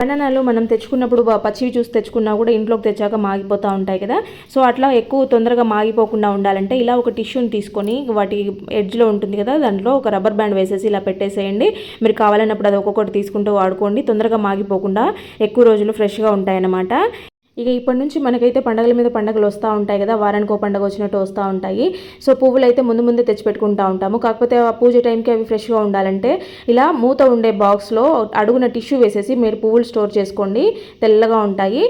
బనానాలు మనం తెచ్చుకున్నప్పుడు పచ్చివి చూసి తెచ్చుకున్నా కూడా ఇంట్లోకి తెచ్చాక మాగిపోతూ ఉంటాయి కదా. సో అట్లా ఎక్కువ తొందరగా మాగిపోకుండా ఉండాలంటే ఇలా ఒక టిష్యూని తీసుకొని వాటి ఎడ్జ్లో ఉంటుంది కదా దాంట్లో ఒక రబ్బర్ బ్యాండ్ వేసేసి ఇలా పెట్టేసేయండి. మీరు కావాలన్నప్పుడు అది ఒక్కొక్కటి తీసుకుంటూ వాడుకోండి. తొందరగా మాగిపోకుండా ఎక్కువ రోజులు ఫ్రెష్గా ఉంటాయన్నమాట. ఇక ఇప్పటి నుంచి మనకైతే పండగల మీద పండగలు వస్తూ ఉంటాయి కదా వారానికి ఓ పండగ వచ్చినట్టు వస్తూ ఉంటాయి. సో పువ్వులు అయితే ముందు ముందే తెచ్చిపెట్టుకుంటూ ఉంటాము. కాకపోతే ఆ పూజ టైంకి అవి ఫ్రెష్గా ఉండాలంటే ఇలా మూత ఉండే బాక్స్లో అడుగున టిష్యూ వేసేసి మీరు పువ్వులు స్టోర్ చేసుకోండి తెల్లగా ఉంటాయి.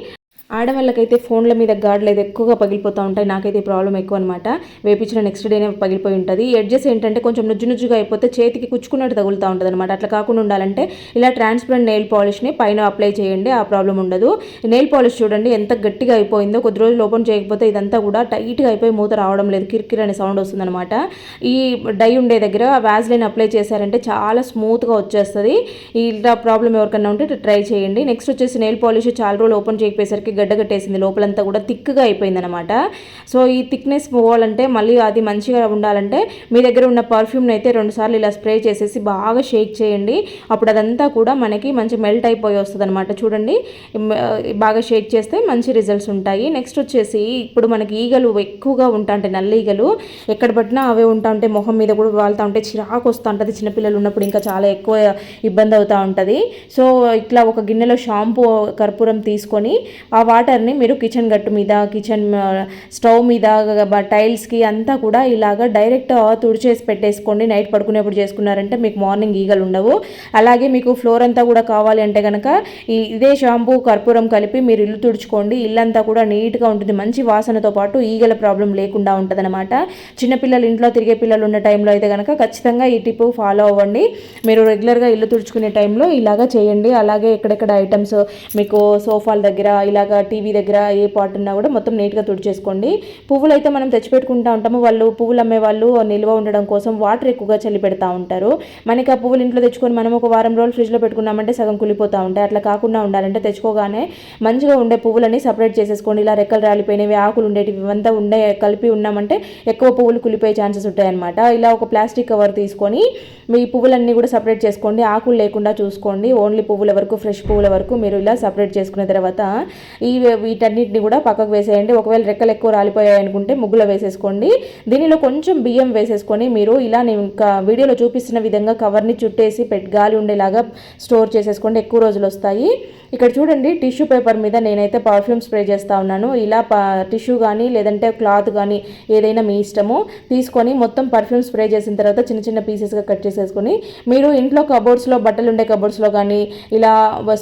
ఆడవాళ్ళకైతే ఫోన్ల మీద గాడ్లు అయితే ఎక్కువగా పగిలిపోతూ ఉంటాయి. నాకైతే ఈ ప్రాబ్లం ఎక్కువ అనమాట వేపించిన నెక్స్ట్ డేనే పగిలిపోయి ఉంటుంది. ఎడ్జెస్ ఏంటంటే కొంచెం నుజ్జు నుజ్జుగా అయిపోతే చేతికి కుచ్చుకున్నట్టు తగులుతూ ఉంటుంది అనమాట అట్లా కాకుండా ఉండాలంటే ఇలా ట్రాన్స్పరెంట్ నెయిల్ పాలిష్ని పైన అప్లై చేయండి. ఆ ప్రాబ్లం ఉండదు. నెయిల్ పాలిష్ చూడండి ఎంత గట్టిగా అయిపోయిందో. కొద్ది రోజులు ఓపెన్ చేయకపోతే ఇదంతా కూడా టైట్గా అయిపోయి మూత రావడం లేదు. కిర్కిర్ అనే సౌండ్ వస్తుందనమాట ఈ డై ఉండే దగ్గర వ్యాజ్లైన్ అప్లై చేశారంటే చాలా స్మూత్గా వచ్చేస్తుంది. ఈ ఇలా ప్రాబ్లం ఎవరికన్నా ఉంటే ట్రై చేయండి. నెక్స్ట్ వచ్చేసి నెయిల్ పాలిష్ చాలా రోజులు ఓపెన్ చేయకపోయేసరికి గడ్డ కట్టేసింది. లోపలంతా కూడా థిక్గా అయిపోయిందనమాట సో ఈ థిక్నెస్ పోవాలంటే మళ్ళీ అది మంచిగా ఉండాలంటే మీ దగ్గర ఉన్న పర్ఫ్యూమ్ని అయితే రెండుసార్లు ఇలా స్ప్రే చేసేసి బాగా షేక్ చేయండి. అప్పుడు అదంతా కూడా మనకి మంచి మెల్ట్ అయిపోయి వస్తుంది అనమాట చూడండి బాగా షేక్ చేస్తే మంచి రిజల్ట్స్ ఉంటాయి. నెక్స్ట్ వచ్చేసి ఇప్పుడు మనకి ఈగలు ఎక్కువగా ఉంటా ఉంటాయి నల్ల ఈగలు ఎక్కడ పట్టినా అవే ఉంటా ఉంటాయి మొహం మీద కూడా వాళ్తూ ఉంటే చిరాకు వస్తూ ఉంటుంది. చిన్నపిల్లలు ఉన్నప్పుడు ఇంకా చాలా ఎక్కువ ఇబ్బంది అవుతూ ఉంటుంది. సో ఇట్లా ఒక గిన్నెలో షాంపూ కర్పూరం తీసుకొని ఆ వాటర్ని మీరు కిచెన్ గట్టు మీద కిచెన్ స్టవ్ మీద టైల్స్కి అంతా కూడా ఇలాగ డైరెక్ట్ తుడిచేసి పెట్టేసుకోండి. నైట్ పడుకునేప్పుడు చేసుకున్నారంటే మీకు మార్నింగ్ ఈగలు ఉండవు. అలాగే మీకు ఫ్లోర్ అంతా కూడా కావాలి అంటే కనుక ఈ ఇదే షాంపూ కర్పూరం కలిపి మీరు ఇల్లు తుడుచుకోండి. ఇల్లంతా కూడా నీట్గా ఉంటుంది. మంచి వాసనతో పాటు ఈగల ప్రాబ్లం లేకుండా ఉంటుంది అనమాట చిన్నపిల్లలు ఇంట్లో తిరిగే పిల్లలు ఉన్న టైంలో అయితే కనుక ఖచ్చితంగా ఈ టిప్ ఫాలో అవ్వండి. మీరు రెగ్యులర్గా ఇల్లు తుడుచుకునే టైంలో ఇలాగా చేయండి. అలాగే ఎక్కడెక్కడ ఐటమ్స్ మీకు సోఫాల దగ్గర ఇలాగా టీవీ దగ్గర ఏ పాట్ ఉన్నా కూడా మొత్తం నీట్గా తుడిచేసుకోండి. పువ్వులు అయితే మనం తెచ్చిపెట్టుకుంటూ ఉంటాము. వాళ్ళు పువ్వులు అమ్మే వాళ్ళు నిల్వ ఉండడం కోసం వాటర్ ఎక్కువగా చల్లి పెడతా ఉంటారు. మనకి ఆ పువ్వులు ఇంట్లో తెచ్చుకొని మనం ఒక వారం రోజులు ఫ్రిడ్జ్లో పెట్టుకున్నామంటే సగం కులిపోతూ ఉంటాయి. అట్లా కాకుండా ఉండాలంటే తెచ్చుకోగానే మంచిగా ఉండే పువ్వులని సపరేట్ చేసేసుకోండి. ఇలా రెక్కలు రాలిపోయినవి ఆకులు ఉండేటివి ఇవంతా ఉండే కలిపి ఉన్నామంటే ఎక్కువ పువ్వులు కులిపోయే ఛాన్సెస్ ఉంటాయన్నమాట. ఇలా ఒక ప్లాస్టిక్ కవర్ తీసుకొని మీ పువ్వులన్నీ కూడా సపరేట్ చేసుకోండి. ఆకులు లేకుండా చూసుకోండి. ఓన్లీ పువ్వుల వరకు ఫ్రెష్ పువ్వుల వరకు మీరు ఇలా సపరేట్ చేసుకున్న తర్వాత ఈ వీటన్నిటిని కూడా పక్కకు వేసేయండి. ఒకవేళ రెక్కలు ఎక్కువ రాలిపోయాయి అనుకుంటే ముగ్గులో వేసేసుకోండి. దీనిలో కొంచెం బియ్యం వేసేసుకొని మీరు ఇలా నేను ఇంకా వీడియోలో చూపిస్తున్న విధంగా కవర్ని చుట్టేసి పెట్ గాలి ఉండేలాగా స్టోర్ చేసేసుకోండి. ఎక్కువ రోజులు వస్తాయి. ఇక్కడ చూడండి టిష్యూ పేపర్ మీద నేనైతే పర్ఫ్యూమ్ స్ప్రే చేస్తా ఉన్నాను. ఇలా టిష్యూ కానీ లేదంటే క్లాత్ కానీ ఏదైనా మీ ఇష్టము తీసుకొని మొత్తం పర్ఫ్యూమ్ స్ప్రే చేసిన తర్వాత చిన్న చిన్న పీసెస్గా కట్ చేసేసుకొని మీరు ఇంట్లో కబోర్డ్స్లో బట్టలు ఉండే కబోర్డ్స్లో కానీ ఇలా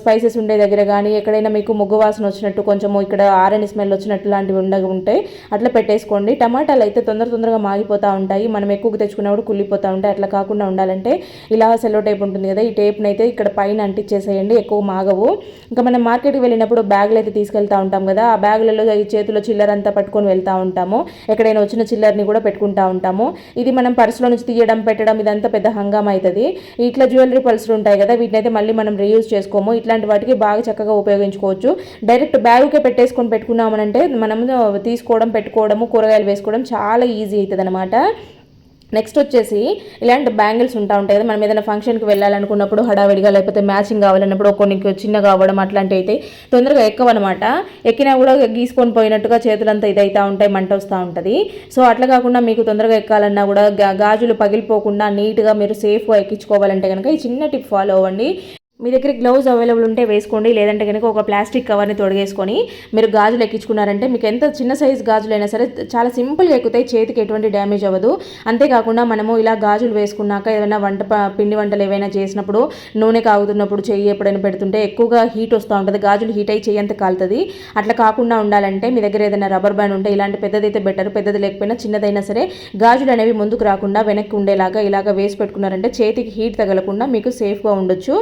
స్పైసెస్ ఉండే దగ్గర కానీ ఎక్కడైనా మీకు ముగ్గు వాసన వచ్చిన వచ్చినట్టు కొంచెము ఇక్కడ ఆరెంజ్ స్మెల్ వచ్చినట్టు లాంటివి ఉండ ఉంటాయి. అట్లా పెట్టేసుకోండి. టమాటాలు అయితే తొందర తొందరగా మాగిపోతూ ఉంటాయి. మనం ఎక్కువగా తెచ్చుకున్నప్పుడు కుళ్ళిపోతూ ఉంటాయి. అట్లా కాకుండా ఉండాలంటే ఇలా సెల్లో టేప్ ఉంటుంది కదా ఈ టేప్ని అయితే ఇక్కడ పైన అంటించేసేయండి. ఎక్కువ మాగవు. ఇంకా మనం మార్కెట్కి వెళ్ళినప్పుడు బ్యాగులు అయితే తీసుకెళ్తా ఉంటాం కదా ఆ బ్యాగులలో ఈ చేతిలో చిల్లర అంతా పట్టుకొని వెళ్తూ ఉంటాము. ఎక్కడైనా వచ్చిన చిల్లర్ని కూడా పెట్టుకుంటా ఉంటాము. ఇది మనం పర్సులో నుంచి తీయడం పెట్టడం ఇదంతా పెద్ద హంగామా అవుతుంది. ఇట్లా జ్యువెలరీ పర్సులు ఉంటాయి కదా వీటిని మళ్ళీ మనం రీయూజ్ చేసుకోము. ఇట్లాంటి వాటికి బాగా చక్కగా ఉపయోగించుకోవచ్చు. డైరెక్ట్ బ్యాగుకే పెట్టేసుకొని పెట్టుకున్నామనంటే మనం తీసుకోవడం పెట్టుకోవడము కూరగాయలు వేసుకోవడం చాలా ఈజీ అవుతుంది అనమాట నెక్స్ట్ వచ్చేసి ఇలాంటి బ్యాంగిల్స్ ఉంటా ఉంటాయి కదా మనం ఏదైనా ఫంక్షన్కి వెళ్ళాలనుకున్నప్పుడు హడావిడిగా లేకపోతే మ్యాచింగ్ కావాలన్నప్పుడు కొన్ని చిన్నగా అవ్వడం అట్లాంటివి అయితే తొందరగా ఎక్కవన్నమాట. ఎక్కినా కూడా గీసుకొని పోయినట్టుగా చేతులంతా ఇదైతా ఉంటాయి మంట వస్తూ ఉంటుంది. సో అట్లా కాకుండా మీకు తొందరగా ఎక్కాలన్నా కూడా గాజులు పగిలిపోకుండా నీట్గా మీరు సేఫ్గా ఎక్కించుకోవాలంటే కనుక ఈ చిన్న టిప్ ఫాలో అవ్వండి. మీ దగ్గర గ్లౌజ్ అవైలబుల్ ఉంటే వేసుకోండి లేదంటే కనుక ఒక ప్లాస్టిక్ కవర్ని తొడిగేసుకొని మీరు గాజులు ఎక్కించుకున్నారంటే మీకు ఎంత చిన్న సైజ్ గాజులైనా సరే చాలా సింపుల్గా ఎక్కుతాయి చేతికి ఎటువంటి డ్యామేజ్ అవ్వదు. అంతేకాకుండా మనము ఇలా గాజులు వేసుకున్నాక ఏదైనా వంట పిండి వంటలు ఏవైనా చేసినప్పుడు నూనె కాగుతున్నప్పుడు చెయ్యి ఎప్పుడైనా పెడుతుంటే ఎక్కువగా హీట్ వస్తూ ఉంటుంది. గాజులు హీట్ అయ్యి చెయ్యి అంత కాలుతుంది. అట్లా కాకుండా ఉండాలంటే మీ దగ్గర ఏదైనా రబ్బర్ బ్యాండ్ ఉంటే ఇలాంటి పెద్దదైతే బెటర్ పెద్దది లేకపోయినా చిన్నదైనా సరే గాజులు అనేవి ముందుకు రాకుండా వెనక్కి ఉండేలాగా ఇలాగ వేసి పెట్టుకున్నారంటే చేతికి హీట్ తగలకుండా మీకు సేఫ్గా ఉండొచ్చు.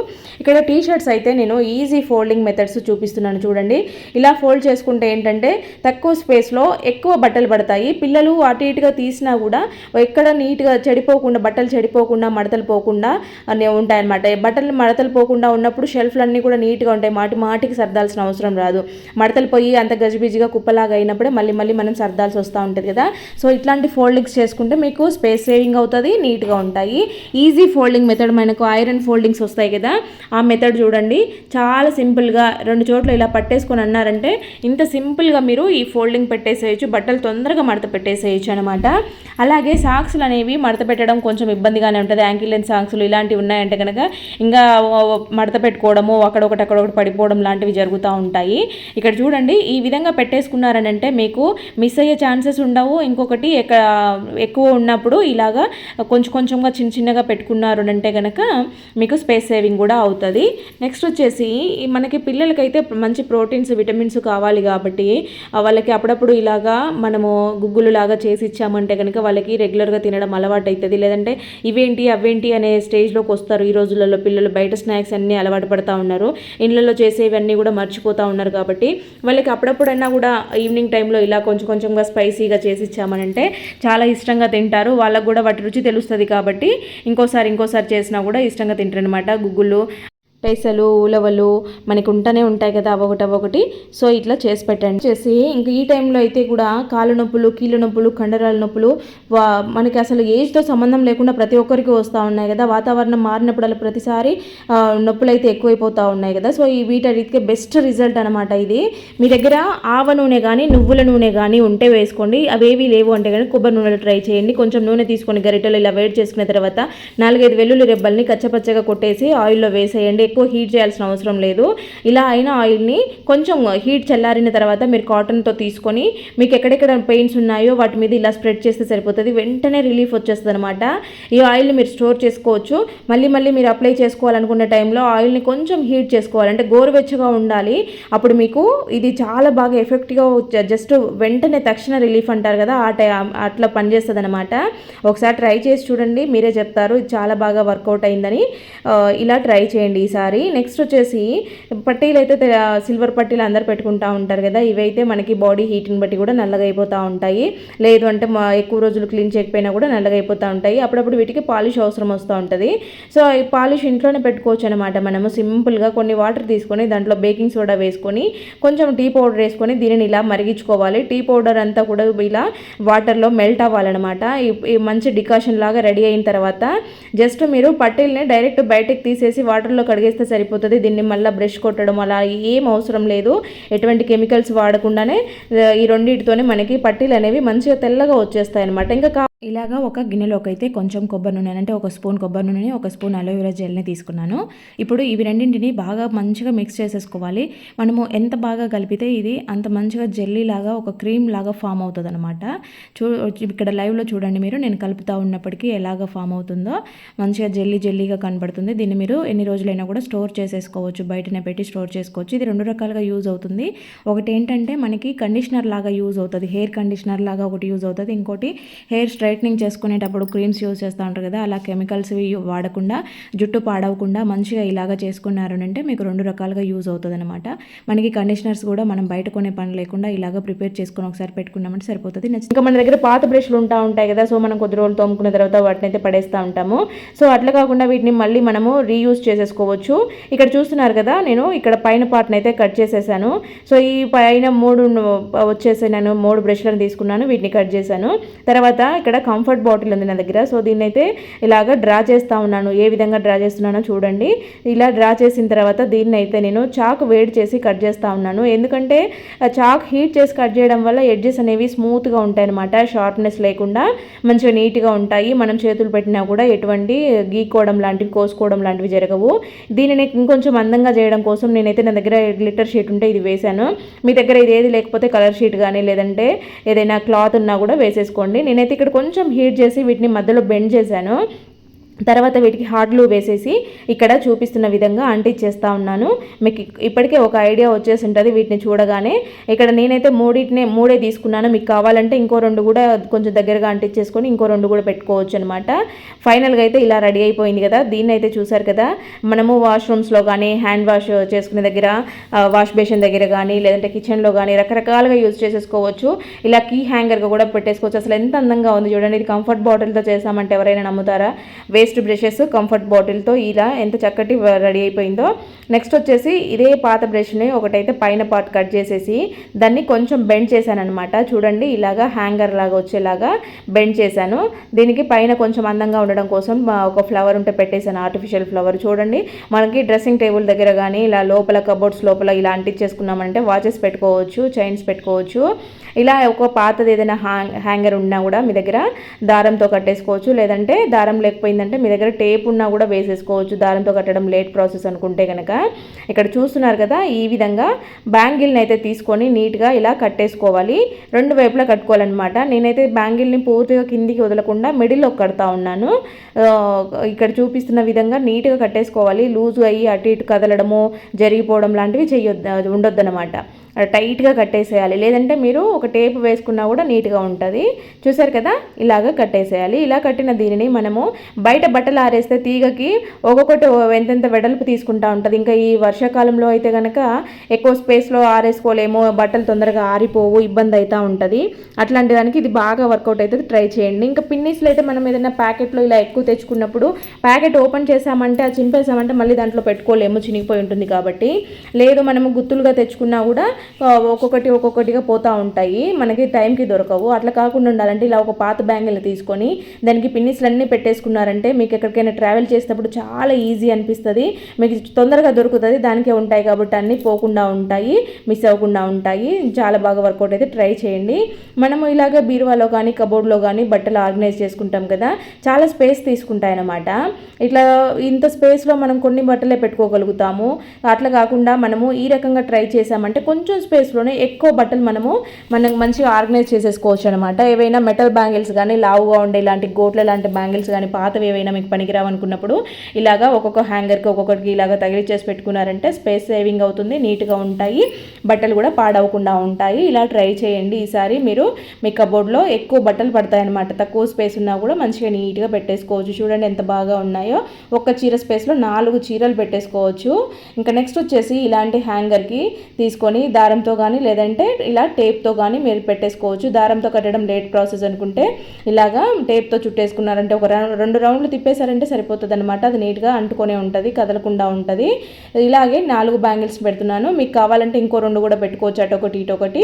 ఇక్కడ టీ షర్ట్స్ అయితే నేను ఈజీ ఫోల్డింగ్ మెథడ్స్ చూపిస్తున్నాను చూడండి. ఇలా ఫోల్డ్ చేసుకుంటే ఏంటంటే తక్కువ స్పేస్లో ఎక్కువ బట్టలు పడతాయి. పిల్లలు అటు ఇటుగా తీసినా కూడా ఎక్కడ నీట్గా చెడిపోకుండా బట్టలు చెడిపోకుండా మడతలు పోకుండా ఉంటాయన్నమాట. బట్టలు మడతలు పోకుండా ఉన్నప్పుడు షెల్ఫ్లు అన్నీ కూడా నీట్గా ఉంటాయి. మాటి మాటికి సర్దాల్సిన అవసరం రాదు. మడతలు పోయి అంత గజిబిజిగా కుప్పలాగా అయినప్పుడే మళ్ళీ మళ్ళీ మనం సర్దాల్సి వస్తూ ఉంటుంది కదా. సో ఇట్లాంటి ఫోల్డింగ్స్ చేసుకుంటే మీకు స్పేస్ సేవింగ్ అవుతుంది నీట్గా ఉంటాయి. ఈజీ ఫోల్డింగ్ మెథడ్ మనకు ఐరన్ ఫోల్డింగ్స్ వస్తాయి కదా. ఆ ఆ మెథడ్ చూడండి. చాలా సింపుల్గా రెండు చోట్ల ఇలా పట్టేసుకొని అన్నారంటే ఇంత సింపుల్గా మీరు ఈ ఫోల్డింగ్ పెట్టేసేయచ్చు బట్టలు తొందరగా మడత పెట్టేసేయచ్చు అనమాట అలాగే సాక్స్లు అనేవి మడత పెట్టడం కొంచెం ఇబ్బందిగానే ఉంటుంది. యాంకిల్ లెంత్ సాక్స్లు ఇలాంటివి ఉన్నాయంటే కనుక ఇంకా మడత పెట్టుకోవడము అక్కడొకటి అక్కడొకటి పడిపోవడం లాంటివి జరుగుతూ ఉంటాయి. ఇక్కడ చూడండి ఈ విధంగా పెట్టేసుకున్నారని అంటే మీకు మిస్ అయ్యే ఛాన్సెస్ ఉండవు. ఇంకొకటి ఎక్కడ ఎక్కువ ఉన్నప్పుడు ఇలాగా కొంచెం కొంచెంగా చిన్న చిన్నగా పెట్టుకున్నారు అంటే కనుక మీకు స్పేస్ సేవింగ్ కూడా అవుతుంది. నెక్స్ట్ వచ్చేసి మనకి పిల్లలకైతే మంచి ప్రోటీన్స్ విటమిన్స్ కావాలి కాబట్టి వాళ్ళకి అప్పుడప్పుడు ఇలాగా మనము గుగ్గులు లాగా చేసి ఇచ్చామంటే కనుక వాళ్ళకి రెగ్యులర్గా తినడం అలవాటు అవుతుంది లేదంటే ఇవేంటి అవేంటి అనే స్టేజ్లోకి వస్తారు ఈ రోజులలో పిల్లలు. బయట స్నాక్స్ అన్నీ అలవాటు పడతా ఉన్నారు. ఇళ్ళలో చేసేవన్నీ కూడా మర్చిపోతూ ఉన్నారు కాబట్టి వాళ్ళకి అప్పుడప్పుడైనా కూడా ఈవినింగ్ టైంలో ఇలా కొంచెం కొంచెంగా స్పైసీగా చేసి ఇచ్చామనంటే చాలా ఇష్టంగా తింటారు. వాళ్ళకు కూడా వాటి రుచి తెలుస్తుంది కాబట్టి ఇంకోసారి ఇంకోసారి చేసినా కూడా ఇష్టంగా తింటారనమాట గుగ్గులు. పెసలు ఉలవలు మనకి ఉంటూనే ఉంటాయి కదా అవొకటి అవొకటి. సో ఇట్లా చేసి పెట్టండి. చేసి ఇంక ఈ టైంలో అయితే కూడా కాళ్ళ నొప్పులు కీళ్ళ నొప్పులు కండరాల నొప్పులు వా మనకి అసలు ఏజ్తో సంబంధం లేకుండా ప్రతి ఒక్కరికి వస్తూ ఉన్నాయి కదా. వాతావరణం మారినప్పుడల్లా ప్రతిసారి నొప్పులు అయితే ఎక్కువైపోతూ ఉన్నాయి కదా. సో ఈ వీటన్నిటికీ బెస్ట్ రిజల్ట్ అనమాట ఇది. మీ దగ్గర ఆవ నూనె కానీ నువ్వుల నూనె కానీ ఉంటే వేసుకోండి. అవేవి లేవు అంటే కానీ కొబ్బరి నూనెలు ట్రై చేయండి. కొంచెం నూనె తీసుకొని గరిటెలు ఇలా వేడి చేసుకున్న తర్వాత నాలుగైదు వెల్లుల్లి రెబ్బల్ని కచ్చపచ్చగా కొట్టేసి ఆయిల్లో వేసేయండి. ఎక్కువ హీట్ చేయాల్సిన అవసరం లేదు. ఇలా అయిన ఆయిల్ని కొంచెం హీట్ చల్లారిన తర్వాత మీరు కాటన్తో తీసుకొని మీకు ఎక్కడెక్కడ పెయిన్స్ ఉన్నాయో వాటి మీద ఇలా స్ప్రెడ్ చేస్తే సరిపోతుంది. వెంటనే రిలీఫ్ వచ్చేస్తుంది అనమాట ఈ ఆయిల్ని మీరు స్టోర్ చేసుకోవచ్చు. మళ్ళీ మళ్ళీ మీరు అప్లై చేసుకోవాలనుకున్న టైంలో ఆయిల్ని కొంచెం హీట్ చేసుకోవాలి. అంటే గోరువెచ్చగా ఉండాలి. అప్పుడు మీకు ఇది చాలా బాగా ఎఫెక్ట్గా జస్ట్ వెంటనే తక్షణ రిలీఫ్ అంటారు కదా ఆ టై అట్లా పనిచేస్తుంది అనమాట ఒకసారి ట్రై చేసి చూడండి. మీరే చెప్తారు. ఇది చాలా బాగా వర్కౌట్ అయిందని. ఇలా ట్రై చేయండి ఈసారి. నెక్స్ట్ వచ్చేసి పట్టీలు అయితే సిల్వర్ పట్టీలు అందరు పెట్టుకుంటూ ఉంటారు కదా ఇవైతే మనకి బాడీ హీట్ని బట్టి కూడా నల్లగా అయిపోతూ ఉంటాయి. లేదు అంటే మా ఎక్కువ రోజులు క్లీన్ చేయకపోయినా కూడా నల్లగా అయిపోతూ ఉంటాయి. అప్పుడప్పుడు వీటికి పాలిష్ అవసరం వస్తూ ఉంటుంది. సో ఈ పాలిష్ ఇంట్లోనే పెట్టుకోవచ్చు అనమాట మనము. సింపుల్గా కొన్ని వాటర్ తీసుకొని దాంట్లో బేకింగ్ సోడా వేసుకొని కొంచెం టీ పౌడర్ వేసుకొని దీనిని ఇలా మరిగించుకోవాలి. టీ పౌడర్ అంతా కూడా ఇలా వాటర్లో మెల్ట్ అవ్వాలన్నమాట. ఈ- మంచి డికాషన్ లాగా రెడీ అయిన తర్వాత జస్ట్ మీరు పట్టీల్ని డైరెక్ట్ బయటకు తీసేసి వాటర్లో కడిగేస్తే సరిపోతుంది. దీన్ని మళ్ళీ బ్రష్ కొట్టడం అలా ఏం అవసరం లేదు. ఎటువంటి కెమికల్స్ వాడకుండానే ఈ రెండింటితోనే మనకి పట్టీలు అనేవి మంచిగా తెల్లగా వచ్చేస్తాయి అనమాట ఇంకా కా- ఇలాగా ఒక గిన్నెలోకి అయితే కొంచెం కొబ్బరి నూనె అంటే ఒక స్పూన్ కొబ్బరి నూనెని ఒక స్పూన్ అలోవెరా జెల్ని తీసుకున్నాను. ఇప్పుడు ఇవి రెండింటిని బాగా మంచిగా మిక్స్ చేసేసుకోవాలి. మనము ఎంత బాగా కలిపితే ఇది అంత మంచిగా జెల్లీ లాగా ఒక క్రీమ్ లాగా ఫామ్ అవుతుంది అనమాట చూ ఇక్కడ లైవ్లో చూడండి మీరు నేను కలుపుతూ ఉన్నప్పటికీ ఎలాగ ఫామ్ అవుతుందో. మంచిగా జెల్లీ జెల్లీగా కనబడుతుంది. దీన్ని మీరు ఎన్ని రోజులైనా కూడా స్టోర్ చేసేసుకోవచ్చు. బయటనే పెట్టి స్టోర్ చేసుకోవచ్చు. ఇది రెండు రకాలుగా యూజ్ అవుతుంది. ఒకటి ఏంటంటే మనకి కండిషనర్ లాగా యూజ్ అవుతుంది. హెయిర్ కండిషనర్ లాగా ఒకటి యూజ్ అవుతుంది. ఇంకోటి హెయిర్ స్ట్రైట్నింగ్ చేసుకునేటప్పుడు క్రీమ్స్ యూజ్ చేస్తూ ఉంటారు కదా అలా కెమికల్స్ వాడకుండా జుట్టు పాడవకుండా మంచిగా ఇలాగా చేసుకున్నారు అంటే మీకు రెండు రకాలుగా యూజ్ అవుతుంది అనమాట మనకి కండిషనర్స్ కూడా మనం బయట కొనే పని లేకుండా ఇలాగ ప్రిపేర్ చేసుకుని ఒకసారి పెట్టుకున్నామంటే సరిపోతుంది. ఇంకా మన దగ్గర పాత బ్రష్లు ఉంటా ఉంటాయి కదా సో మనం కొద్ది రోజులు తోముకున్న తర్వాత వాటిని అయితే పడేస్తూ ఉంటాము. సో అట్లా కాకుండా వీటిని మళ్ళీ మనము రీయూజ్ చేసేసుకోవచ్చు. ఇక్కడ చూస్తున్నారు కదా నేను ఇక్కడ పైన పార్ట్ని అయితే కట్ చేసేసాను. సో ఈ పైన మూడు వచ్చేసి నేను మూడు బ్రష్లను తీసుకున్నాను వీటిని కట్ చేశాను. తర్వాత ఇక్కడ కంఫర్ట్ బాటిల్ ఉంది నా దగ్గర. సో దీన్ని అయితే ఇలాగ డ్రా చేస్తూ ఉన్నాను. ఏ విధంగా డ్రా చేస్తున్నానో చూడండి. ఇలా డ్రా చేసిన తర్వాత దీన్ని అయితే నేను చాక్ వేడి చేసి కట్ చేస్తూ ఉన్నాను. ఎందుకంటే చాక్ హీట్ చేసి కట్ చేయడం వల్ల ఎడ్జెస్ అనేవి స్మూత్గా ఉంటాయి అనమాట షార్ప్నెస్ లేకుండా మంచిగా నీట్గా ఉంటాయి. మనం చేతులు పెట్టినా కూడా ఎటువంటి గీక్కోవడం లాంటివి కోసుకోవడం లాంటివి జరగవు. దీనిని ఇంకొంచెం అందంగా చేయడం కోసం నేనైతే నా దగ్గర గ్లిటర్ షీట్ ఉంటే ఇది వేశాను. మీ దగ్గర ఇది ఏది లేకపోతే కలర్ షీట్ కానీ లేదంటే ఏదైనా క్లాత్ ఉన్నా కూడా వేసేసుకోండి. నేనైతే ఇక్కడ కొంచెం కొంచెం హీట్ చేసి వీటిని మధ్యలో బెండ్ చేశాను. తర్వాత వీటికి హార్డ్లు వేసేసి ఇక్కడ చూపిస్తున్న విధంగా అంటిచ్చేస్తా ఉన్నాను. మీకు ఇప్పటికే ఒక ఐడియా వచ్చేసి ఉంటుంది వీటిని చూడగానే. ఇక్కడ నేనైతే మూడింటినే మూడే తీసుకున్నాను. మీకు కావాలంటే ఇంకో రెండు కూడా కొంచెం దగ్గరగా అంటించేసుకొని ఇంకో రెండు కూడా పెట్టుకోవచ్చు అనమాట ఫైనల్గా అయితే ఇలా రెడీ అయిపోయింది కదా దీన్ని అయితే చూసారు కదా. మనము వాష్రూమ్స్లో కానీ హ్యాండ్ వాష్ చేసుకునే దగ్గర వాష్ బేసిన్ దగ్గర కానీ లేదంటే కిచెన్లో కానీ రకరకాలుగా యూజ్ చేసేసుకోవచ్చు. ఇలా కీ హ్యాంగర్గా కూడా పెట్టేసుకోవచ్చు. అసలు ఎంత అందంగా ఉంది చూడండి. ఇది కంఫర్ట్ బాటిల్తో చేసామంటే ఎవరైనా నమ్ముతారా? వేస్ట్ పేస్ట్ బ్రషెస్ కంఫర్ట్ బాటిల్తో ఇలా ఎంత చక్కటి రెడీ అయిపోయిందో. నెక్స్ట్ వచ్చేసి ఇదే పాత బ్రష్ని ఒకటైతే పైన పార్ట్ కట్ చేసేసి దాన్ని కొంచెం బెండ్ చేశాను అనమాట చూడండి ఇలాగా హ్యాంగర్ లాగా వచ్చేలాగా బెండ్ చేశాను. దీనికి పైన కొంచెం అందంగా ఉండడం కోసం ఒక ఫ్లవర్ ఉంటే పెట్టేశాను ఆర్టిఫిషియల్ ఫ్లవర్ చూడండి మనకి డ్రెస్సింగ్ టేబుల్ దగ్గర కానీ ఇలా లోపల కబోర్డ్స్ లోపల ఇలా అంటించేసుకున్నామంటే వాచెస్ పెట్టుకోవచ్చు చైన్స్ పెట్టుకోవచ్చు. ఇలా ఒక పాతది ఏదైనా హ్యాంగ్ హ్యాంగర్ ఉన్నా కూడా మీ దగ్గర దారంతో కట్టేసుకోవచ్చు. లేదంటే దారం లేకపోయిందంటే మీ దగ్గర టేప్ ఉన్నా కూడా వేసేసుకోవచ్చు. దారంతో కట్టడం లేట్ ప్రాసెస్ అనుకుంటే కనుక ఇక్కడ చూస్తున్నారు కదా ఈ విధంగా బ్యాంగిల్ని అయితే తీసుకొని నీట్గా ఇలా కట్టేసుకోవాలి. రెండు వైపులా కట్టుకోవాలన్నమాట. నేనైతే బ్యాంగిల్ని పూర్తిగా కిందికి వదలకుండా మిడిల్లో కడతా ఉన్నాను. ఇక్కడ చూపిస్తున్న విధంగా నీట్గా కట్టేసుకోవాలి. లూజ్ అయ్యి అటు ఇటు కదలడము జరిగిపోవడం లాంటివి చేయొద్దు ఉండొద్దన్నమాట. టైట్గా కట్టేసేయాలి. లేదంటే మీరు ఒక టేప్ వేసుకున్నా కూడా నీట్గా ఉంటుంది. చూసారు కదా? ఇలాగ కట్టేసేయాలి. ఇలా కట్టిన దీనిని మనము బయట బట్టలు ఆరేస్తే తీగకి ఒక్కొక్కటి ఎంతెంత వెడల్పు తీసుకుంటా ఉంటుంది. ఇంకా ఈ వర్షాకాలంలో అయితే కనుక ఎక్కువ స్పేస్లో ఆరేసుకోలేము. బట్టలు తొందరగా ఆరిపోవు ఇబ్బంది అవుతూ ఉంటుంది. అట్లాంటి దానికి ఇది బాగా వర్కౌట్ అవుతుంది ట్రై చేయండి. ఇంకా పిన్నీస్లో అయితే మనం ఏదైనా ప్యాకెట్లో ఇలా ఎక్కువ తెచ్చుకున్నప్పుడు ప్యాకెట్ ఓపెన్ చేసామంటే అది చింపేసామంటే మళ్ళీ దాంట్లో పెట్టుకోలేము. చినిగిపోయి ఉంటుంది కాబట్టి. లేదు మనము గుత్తులుగా తెచ్చుకున్నా కూడా ఒక్కొక్కటి ఒక్కొక్కటిగా పోతూ ఉంటాయి. మనకి టైంకి దొరకవు. అట్లా కాకుండా ఉండాలంటే ఇలా ఒక పాత బ్యాంగిల్ తీసుకొని దానికి పిన్నిస్లు అన్నీ పెట్టేసుకున్నారంటే మీకు ఎక్కడికైనా ట్రావెల్ చేసేటప్పుడు చాలా ఈజీ అనిపిస్తుంది. మీకు తొందరగా దొరుకుతుంది. దానికే ఉంటాయి కాబట్టి అన్నీ పోకుండా ఉంటాయి మిస్ అవ్వకుండా ఉంటాయి. చాలా బాగా వర్కౌట్ అయితే ట్రై చేయండి. మనము ఇలాగ బీరువాలో కానీ కబోర్డ్లో కానీ బట్టలు ఆర్గనైజ్ చేసుకుంటాం కదా చాలా స్పేస్ తీసుకుంటాయి అన్నమాట ఇట్లా ఇంత స్పేస్లో మనం కొన్ని బట్టలే పెట్టుకోగలుగుతాము. అట్లా కాకుండా మనము ఈ రకంగా ట్రై చేసామంటే కొంచెం స్పేస్లోనే ఎక్కువ బట్టలు మనము మనం మంచిగా ఆర్గనైజ్ చేసేసుకోవచ్చు అనమాట ఏవైనా మెటల్ బ్యాంగిల్స్ కానీ లావుగా ఉండే ఇలాంటి గోట్ల లాంటి బ్యాంగిల్స్ కానీ పాతవి ఏవైనా మీకు పనికిరావు అనుకున్నప్పుడు ఇలాగా ఒక్కొక్క హ్యాంగర్కి ఒక్కొక్కటికి ఇలాగా తగిలిచ్చేసి పెట్టుకున్నారంటే స్పేస్ సేవింగ్ అవుతుంది నీట్గా ఉంటాయి బట్టలు కూడా పాడవకుండా ఉంటాయి. ఇలా ట్రై చేయండి. ఈసారి మీరు మీ కబోర్డ్లో ఎక్కువ బట్టలు పడతాయన్నమాట తక్కువ స్పేస్ ఉన్నా కూడా మంచిగా నీట్గా పెట్టేసుకోవచ్చు. చూడండి ఎంత బాగా ఉన్నాయో. ఒక్క చీర స్పేస్లో నాలుగు చీరలు పెట్టేసుకోవచ్చు. ఇంకా నెక్స్ట్ వచ్చేసి ఇలాంటి హ్యాంగర్కి తీసుకొని దారంతో కానీ లేదంటే ఇలా టేప్తో కానీ మీరు పెట్టేసుకోవచ్చు. దారంతో కట్టడం లేట్ ప్రాసెస్ అనుకుంటే ఇలాగా టేప్తో చుట్టేసుకున్నారంటే ఒక రెండు రౌండ్లు తిప్పేశారంటే సరిపోతుంది అనమాట అది నీట్గా అంటుకొనే ఉంటుంది కదలకుండా ఉంటుంది. ఇలాగే నాలుగు బ్యాంగిల్స్ పెడుతున్నాను. మీకు కావాలంటే ఇంకో రెండు కూడా పెట్టుకోవచ్చు అటు ఒకటి ఇటు ఒకటి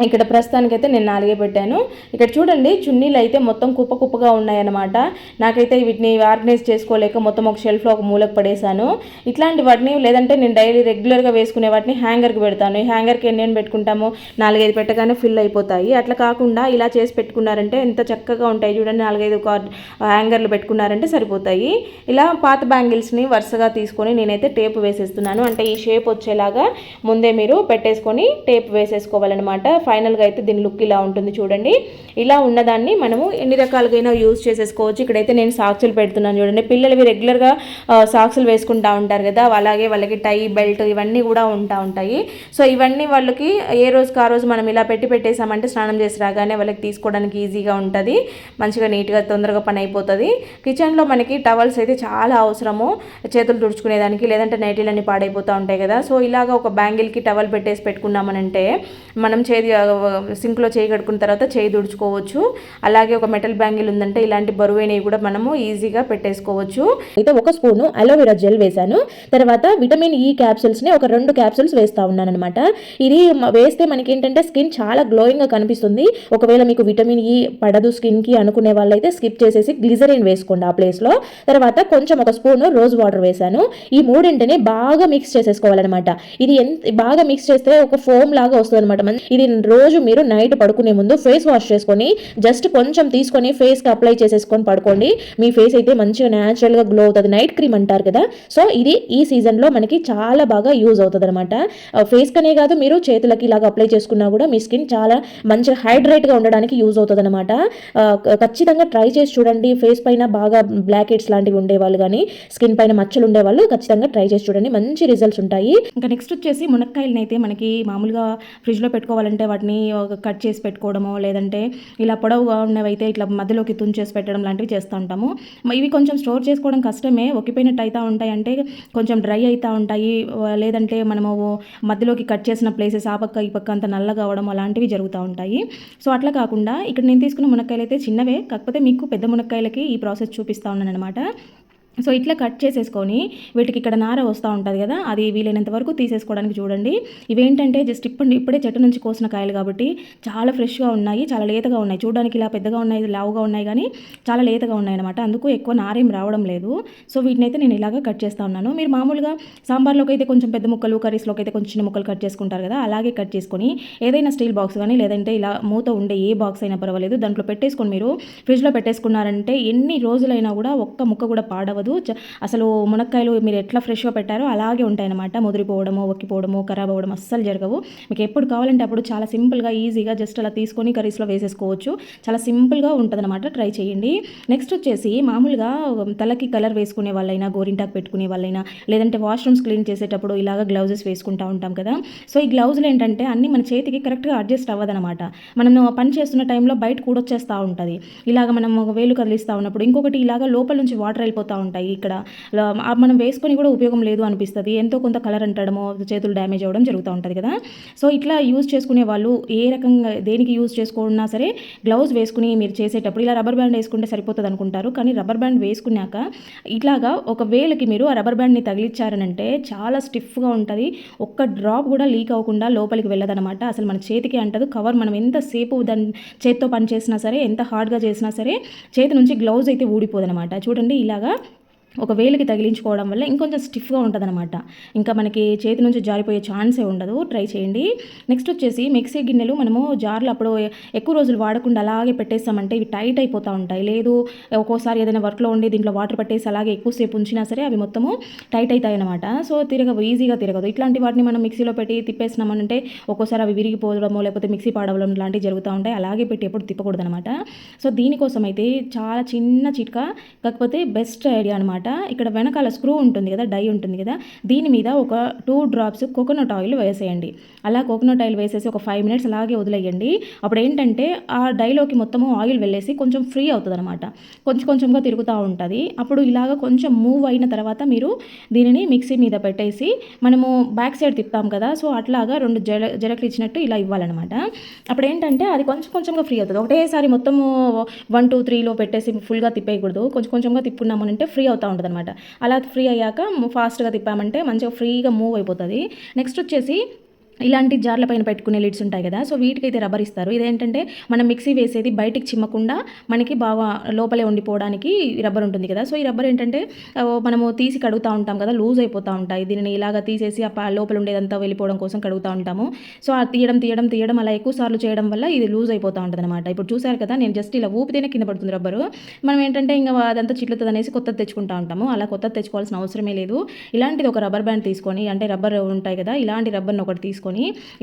ఇక్కడ ప్రస్తుతానికైతే నేను నాలుగే పెట్టాను. ఇక్కడ చూడండి చున్నీలు అయితే మొత్తం కుప్ప కుప్పగా ఉన్నాయన్నమాట. నాకైతే వీటిని ఆర్గనైజ్ చేసుకోలేక మొత్తం ఒక షెల్ఫ్లో ఒక మూలకు పడేశాను. ఇట్లాంటి వాటిని లేదంటే నేను డైలీ రెగ్యులర్గా వేసుకునే వాటిని హ్యాంగర్కి పెడతాను. ఈ హ్యాంగర్కి ఎన్ని ఎన్ని పెట్టుకుంటాము నాలుగైదు పెట్టగానే ఫిల్ అయిపోతాయి. అట్లా కాకుండా ఇలా చేసి పెట్టుకున్నారంటే ఎంత చక్కగా ఉంటాయి చూడండి నాలుగైదు కార్ హ్యాంగర్లు పెట్టుకున్నారంటే సరిపోతాయి. ఇలా పాత బ్యాంగిల్స్ని వరుసగా తీసుకొని నేనైతే టేప్ వేసేస్తున్నాను. అంటే ఈ షేప్ వచ్చేలాగా ముందే మీరు పెట్టేసుకొని టేప్ వేసేసుకోవాలన్నమాట. ఫైనల్గా అయితే దీని లుక్ ఇలా ఉంటుంది చూడండి. ఇలా ఉన్నదాన్ని మనము ఎన్ని రకాలుగైనా యూజ్ చేసేసుకోవచ్చు. ఇక్కడైతే నేను సాక్సులు పెడుతున్నాను చూడండి. పిల్లలవి రెగ్యులర్గా సాక్సులు వేసుకుంటా ఉంటారు కదా. అలాగే వాళ్ళకి టై బెల్ట్ ఇవన్నీ కూడా ఉంటా ఉంటాయి. సో ఇవన్నీ వాళ్ళకి ఏ రోజుకి ఆ రోజు మనం ఇలా పెట్టి పెట్టేసామంటే స్నానం చేసి రాగానే వాళ్ళకి తీసుకోవడానికి ఈజీగా ఉంటుంది. మంచిగా నీట్గా తొందరగా పని అయిపోతుంది. కిచెన్లో మనకి టవల్స్ అయితే చాలా అవసరము. చేతులు తుడుచుకునేదానికి లేదంటే నైటీలన్నీ పాడైపోతూ ఉంటాయి కదా. సో ఇలాగ ఒక బ్యాంగిల్కి టవల్ పెట్టేసి పెట్టుకున్నామనంటే మనం చేతి సింక్లో చేయి కడుకున్న తర్వాత చేయి తుడుచుకోవచ్చు అలాగే ఒక మెటల్ బ్యాంగిల్ ఉందంటే ఇలాంటి బరువైనవి కూడా మనము ఈజీగా పెట్టేసుకోవచ్చు. అయితే ఒక స్పూను అలోవెరా జెల్ వేశాను. తర్వాత విటమిన్ ఈ క్యాప్సూల్స్ని ఒక రెండు క్యాప్సూల్స్ వేస్తా ఉన్నాను అనమాట ఇది వేస్తే మనకి ఏంటంటే స్కిన్ చాలా గ్లోయింగ్గా కనిపిస్తుంది. ఒకవేళ మీకు విటమిన్ ఈ పడదు స్కిన్కి అనుకునే వాళ్ళైతే స్కిప్ చేసేసి గ్లిజరిన్ వేసుకోండి ఆ ప్లేస్లో తర్వాత కొంచెం ఒక స్పూన్ రోజ్ వాటర్ వేశాను. ఈ మూడింటిని బాగా మిక్స్ చేసేసుకోవాలన్నమాట. ఇది ఎంత బాగా మిక్స్ చేస్తే ఒక ఫోమ్ లాగా వస్తుంది అనమాట ఇది రోజు మీరు నైట్ పడుకునే ముందు ఫేస్ వాష్ చేసుకొని జస్ట్ కొంచెం తీసుకొని ఫేస్కి అప్లై చేసేసుకొని పడుకోండి. మీ ఫేస్ అయితే మంచిగా న్యాచురల్గా గ్లో అవుతుంది. నైట్ క్రీమ్ అంటారు కదా. సో ఇది ఈ సీజన్లో మనకి చాలా బాగా యూజ్ అవుతుంది అనమాట ఫేస్ కనే కాదు మీరు చేతులకి ఇలాగ అప్లై చేసుకున్నా కూడా మీ స్కిన్ చాలా మంచిగా హైడ్రేట్గా ఉండడానికి యూజ్ అవుతుంది అనమాట ఖచ్చితంగా ట్రై చేసి చూడండి. ఫేస్ పైన బాగా బ్లాక్ హెడ్స్ లాంటివి ఉండేవాళ్ళు కానీ స్కిన్ పైన మచ్చలు ఉండేవాళ్ళు ఖచ్చితంగా ట్రై చేసి చూడండి. మంచి రిజల్ట్స్ ఉంటాయి. ఇంకా నెక్స్ట్ వచ్చేసి మునక్కాయలని అయితే మనకి మామూలుగా ఫ్రిడ్జ్లో పెట్టుకోవాలంటే వాటిని ఒక కట్ చేసి పెట్టుకోవడమో లేదంటే ఇలా పొడవుగా ఉన్నవైతే ఇట్లా మధ్యలోకి తుంచేసి పెట్టడం లాంటివి చేస్తూ ఉంటాము. ఇవి కొంచెం స్టోర్ చేసుకోవడం కష్టమే. ఒక్కిపోయినట్టు అవుతూ ఉంటాయి అంటే కొంచెం డ్రై అవుతూ ఉంటాయి. లేదంటే మనము మధ్యలోకి కట్ చేసిన ప్లేసెస్ ఆ పక్క ఈ పక్క అంత నల్లగా అవడం అలాంటివి జరుగుతూ ఉంటాయి. సో అట్లా కాకుండా ఇక్కడ నేను తీసుకున్న మునక్కాయలు అయితే చిన్నవే. కాకపోతే మీకు పెద్ద మునక్కాయలకి ఈ ప్రాసెస్ చూపిస్తూ ఉన్నాను అనమాట సో ఇట్లా కట్ చేసేసుకొని వీటికి ఇక్కడ నార వస్తూ ఉంటుంది కదా అది వీలైనంత వరకు తీసేసుకోవడానికి చూడండి. ఇవేంటంటే జస్ట్ ఇప్పుడు ఇప్పుడే చెట్టు నుంచి కోసిన కాయలు కాబట్టి చాలా ఫ్రెష్గా ఉన్నాయి చాలా లేతగా ఉన్నాయి. చూడడానికి ఇలా పెద్దగా ఉన్నాయి లావుగా ఉన్నాయి కానీ చాలా లేతగా ఉన్నాయి అనమాట అందుకు ఎక్కువ నారేం రావడం లేదు. సో వీటిని అయితే నేను ఇలాగా కట్ చేస్తూ ఉన్నాను. మీరు మామూలుగా సాంబార్లోకి అయితే కొంచెం పెద్ద ముక్కలు కర్రీస్లోకి అయితే కొంచెం చిన్న ముక్కలు కట్ చేసుకుంటారు కదా అలాగే కట్ చేసుకొని ఏదైనా స్టీల్ బాక్స్ కానీ లేదంటే ఇలా మూత ఉండే ఏ బాక్స్ అయినా పర్వాలేదు దాంట్లో పెట్టేసుకొని మీరు ఫ్రిడ్జ్లో పెట్టేసుకున్నారంటే ఎన్ని రోజులైనా కూడా ఒక్క ముక్క కూడా పాడవద్దు చ- అసలు మునక్కాయలు మీరు ఎట్లా ఫ్రెష్గా పెట్టారో అలాగే ఉంటాయన్నమాట. ముదిరిపోవడము ఒక్కిపోవడము ఖరాబ్ అవ్వడం అస్సలు జరగవు. మీకు ఎప్పుడు కావాలంటే అప్పుడు చాలా సింపుల్గా ఈజీగా జస్ట్ అలా తీసుకొని కర్రీస్లో వేసేసుకోవచ్చు. చాలా సింపుల్గా ఉంటుందన్నమాట. ట్రై చేయండి. నెక్స్ట్ వచ్చేసి మామూలుగా తలకి కలర్ వేసుకునే వాళ్ళైనా గోరింటాకు పెట్టుకునే వాళ్ళైనా లేదంటే వాష్రూమ్స్ క్లీన్ చేసేటప్పుడు ఇలాగ గ్లౌజెస్ వేసుకుంటూ ఉంటాం కదా. సో ఈ గ్లౌజులు ఏంటంటే అన్నీ మన చేతికి కరెక్ట్గా అడ్జస్ట్ అవ్వదనమాట మనం పని చేస్తున్న టైంలో బయట కూడొచ్చేస్తూ ఉంటుంది. ఇలాగ మనం ఒక వేలు కదిలిస్తూ ఉన్నప్పుడు ఇంకొకటి ఇలాగ లోపల నుంచి వాటర్ వెళ్ళిపోతూ ఉంటాయి ఇక్కడ. మనం వేసుకొని కూడా ఉపయోగం లేదు అనిపిస్తుంది. ఎంతో కొంత కలర్ అంటడమో చేతులు డ్యామేజ్ అవ్వడం జరుగుతూ ఉంటుంది కదా. సో ఇట్లా యూజ్ చేసుకునే వాళ్ళు ఏ రకంగా దేనికి యూజ్ చేసుకున్నా సరే గ్లౌజ్ వేసుకుని మీరు చేసేటప్పుడు ఇలా రబ్బర్ బ్యాండ్ వేసుకుంటే సరిపోతుంది అనుకుంటారు. కానీ రబ్బర్ బ్యాండ్ వేసుకున్నాక ఇట్లాగా ఒక వేలకి మీరు ఆ రబ్బర్ బ్యాండ్ని తగిలించారనంటే చాలా స్టిఫ్గా ఉంటుంది. ఒక్క డ్రాప్ కూడా లీక్ అవ్వకుండా లోపలికి వెళ్ళదనమాట. అసలు మన చేతికి అంటదు. కవర్ మనం ఎంతసేపు దాని చేత్తో పని చేసినా సరే ఎంత హార్డ్గా చేసినా సరే చేతి నుంచి గ్లౌజ్ అయితే ఊడిపోదనమాట. చూడండి ఇలాగా ఒక వేలికి తగిలించుకోవడం వల్ల ఇంకొంచెం స్టిఫ్గా ఉంటుందన్నమాట. ఇంకా మనకి చేతి నుంచి జారిపోయే ఛాన్సే ఉండదు. ట్రై చేయండి. నెక్స్ట్ వచ్చేసి మిక్సీ గిన్నెలు మనము జార్లు అప్పుడు ఎక్కువ రోజులు వాడకుండా అలాగే పెట్టేస్తామంటే ఇవి టైట్ అయిపోతూ ఉంటాయి. లేదు ఒక్కోసారి ఏదైనా వర్క్లో ఉండి దీంట్లో వాటర్ పట్టేసి అలాగే ఎక్కువసేపు ఉంచినా సరే అవి మొత్తము టైట్ అవుతాయి అనమాట సో తిరగవు ఈజీగా తిరగదు. ఇట్లాంటి వాటిని మనం మిక్సీలో పెట్టి తిప్పేసినామనంటే ఒక్కోసారి అవి విరిగిపోవడమో లేకపోతే మిక్సీ పాడవడం లాంటివి జరుగుతూ ఉంటాయి. అలాగే పెట్టి ఎప్పుడు తిప్పకూడదు అనమాట సో దీనికోసం అయితే చాలా చిన్న చిట్కా కాకపోతే బెస్ట్ ఐడియా అనమాట ఇక్కడ వెనకాల స్క్రూ ఉంటుంది కదా డై ఉంటుంది కదా దీని మీద ఒక టూ డ్రాప్స్ కోకోనట్ ఆయిల్ వేసేయండి. అలా కోకోనట్ ఆయిల్ వేసేసి ఒక ఫైవ్ మినిట్స్ అలాగే వదిలేయండి. అప్పుడు ఏంటంటే ఆ డైలోకి మొత్తము ఆయిల్ వెళ్ళేసి కొంచెం ఫ్రీ అవుతుంది అనమాట కొంచెం కొంచెంగా తిరుగుతూ ఉంటుంది. అప్పుడు ఇలాగ కొంచెం మూవ్ అయిన తర్వాత మీరు దీనిని మిక్సీ మీద పెట్టేసి మనము బ్యాక్ సైడ్ తిప్పుతాం కదా సో అట్లాగా రెండు జల జలకులు ఇచ్చినట్టు ఇలా ఇవ్వాలన్నమాట. అప్పుడు ఏంటంటే అది కొంచెం కొంచెంగా ఫ్రీ అవుతుంది. ఒకటేసారి మొత్తము వన్ టూ త్రీలో పెట్టేసి ఫుల్గా తిప్పేయకూడదు. కొంచెం కొంచెంగా తిప్పుకున్నాము అంటే ఫ్రీ అవుతూ ఉంటుంది అనమాట అలా ఫ్రీ అయ్యాక ఫాస్ట్గా తిప్పామంటే మంచిగా ఫ్రీగా మూవ్ అయిపోతుంది. నెక్స్ట్ వచ్చేసి ఇలాంటి జార్ల పైన పెట్టుకునే లిడ్స్ ఉంటాయి కదా సో వీటికైతే రబ్బర్ ఇస్తారు. ఇదేంటంటే మనం మిక్సీ వేసేది బయటికి చిమ్మకుండా మనకి బాగా లోపలే ఉండిపోవడానికి రబ్బర్ ఉంటుంది కదా. సో ఈ రబ్బర్ ఏంటంటే మనము తీసి కడుగుతూ ఉంటాం కదా లూజ్ అయిపోతూ ఉంటాయి. దీనిని ఇలాగ తీసేసి ఆ లోపల ఉండేదంతా వెళ్ళిపోవడం కోసం కడుగుతూ ఉంటాము. సో ఆ తీయడం తీయడం తీయడం అలా ఎక్కువ సార్లు చేయడం వల్ల ఇది లూజ్ అయిపోతూ ఉంటుంది అనమాట ఇప్పుడు చూసారు కదా నేను జస్ట్ ఇలా ఊపితేనే కింద పడుతుంది రబ్బరు మనం ఏంటంటే ఇంకా అదంతా చిట్లుతుంది అనేసి కొత్తది తెచ్చుకుంటా ఉంటాము. అలా కొత్తది తెచ్చుకోవాల్సిన అవసరమే లేదు. ఇలాంటిది ఒక రబ్బర్ బ్యాండ్ తీసుకొని అంటే రబ్బర్ ఉంటాయి కదా ఇలాంటి రబ్బర్ని ఒకటి తీసుకొని